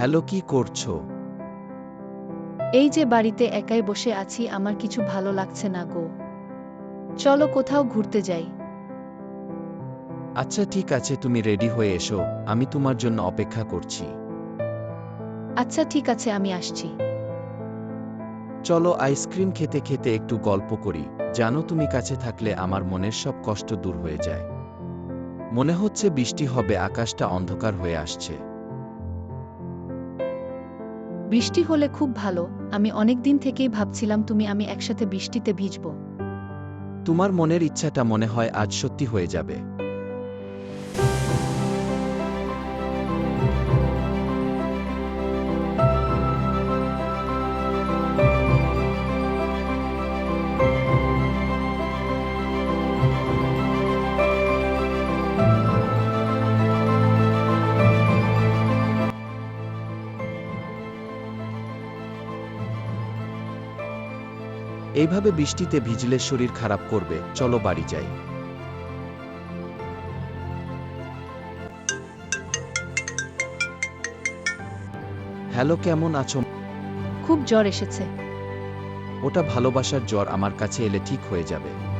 Hello কি করছ? এই যে বাড়িতে একাই বসে আছি আমার কিছু ভালো লাগছে না গো। চলো কোথাও ঘুরতে যাই। আচ্ছা ঠিক আছে তুমি রেডি হয়ে এসো আমি তোমার জন্য অপেক্ষা করছি। আচ্ছা ঠিক আছে আমি আসছি। চলো আইসক্রিম খেতে খেতে একটু গল্প করি। জানো তুমি কাছে থাকলে আমার মনের সব কষ্ট দূর হয়ে যায়। মনে হচ্ছে বৃষ্টি হবে আকাশটা অন্ধকার হয়ে আসছে। বৃষ্টি হলে খুব ভালো, আমি অনেক দিন থেকেই ভাবছিলাম তুমি আমি একসাথে বৃষ্টিতে ভিজব। তোমার মনের ইচ্ছাটা মনে হয় আজ সত্যি হয়ে যাবে। এইভাবে বৃষ্টিতে ভিজলে শরীর খারাপ করবে চলো বাড়ি যাই। হ্যালো কেমন আছো? খুব জ্বর এসেছে। ওটা ভালোবাসার জ্বর আমার কাছে এলে ঠিক হয়ে যাবে।